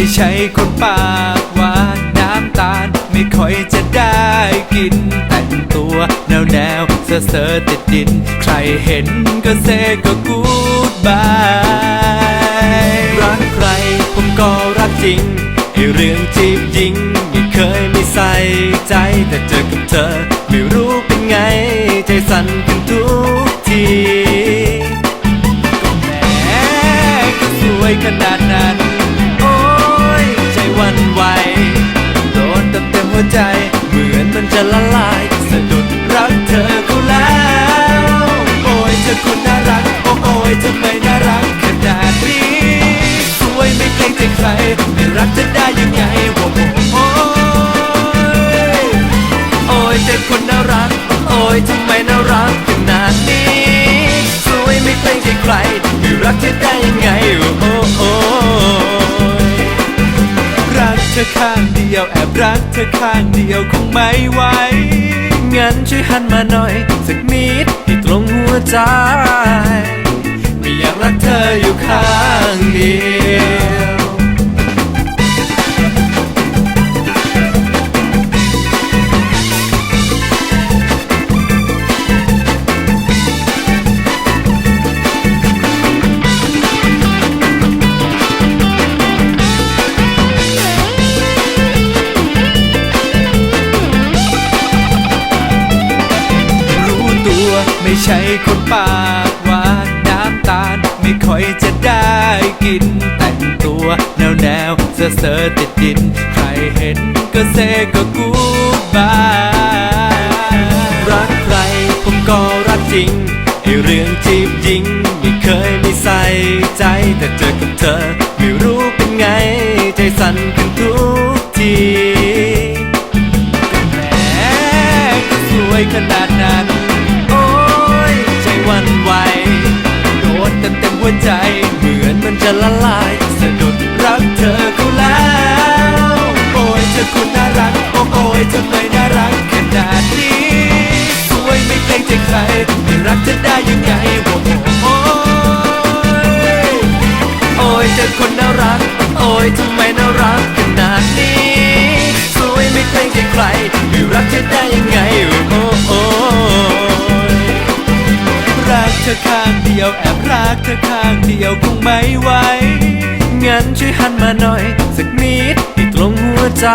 ไม่ใช่คนปากหวานน้ำตาล ไม่ค่อยจะได้กิน แต่งตัวแนวแนวเซอเซอติดดิน ใครเห็นก็เซก็กูดบายรักใครผมก็รักจริงไอเรื่องจีบยิงไม่เคยไม่ใส่ใจ แต่เจอกับเธอ ไม่รู้เป็นไง ใจสั่นขึ้นทุกทีแหมก็สวยขนาด มันจะละลายสะดุดรักเธอเขาแล้ว โอ้ยเธอคนน่ารัก โอ้โอ้ยทำไมน่ารักขนาดนี้สวยไม่เกรงใจใครไม่รักจะได้ยังไงโอ้โหโอ้ยโอ้ยเธอคนน่ารัก โอ้ยทำไมน่ารักขนาดนี้สวยไม่เกรงใจใครไม่รักเธอได้ยังไง ธอข้างเดียว แอบรักเธอข้างเดียวคงไม่ไหว งั้นช่วยหันมาหน่อย สักนิดที่ตรงหัวใจ ไม่อยากรักเธออยู่ข้างเดียว ใช่คนปากหวานน้ำตาล ไม่ค่อยจะได้กิน แต่งตัวแนวแนวเซอเซอติดดิน ใครเห็นก็เซก็กูบายรักใครผมก็รักจริงไอเรื่องจีบยิงไม่เคยไม่ใส่ใจ แต่เจอกับเธอ ไม่รู้เป็นไง ใจสั่นขึ้นทุกทีแหมก็สวยขนาดนั้น วใจ เหมือนมันจะละลายสะดุดรักเธอเขาแล้วโอ้ยเธอคนน่ารักโอ้โอ้ยทำไมน่ารักขนาดนี้สวยไม่เกรงใจใครไม่รักเธอได้ยังไงโอ้โอยโอ้ยเธอคนน่ารักโอ้ยทำไมน่ารักขนาดนี้สวยไม่เกรงใจใครไม่รักเธอได้ยังไง ข้างเดียวแอบรักเธอข้างเดียวคงไม่ไหวงั้นช่วยหันมาหน่อย สักนิดที่ตรงหัวใจ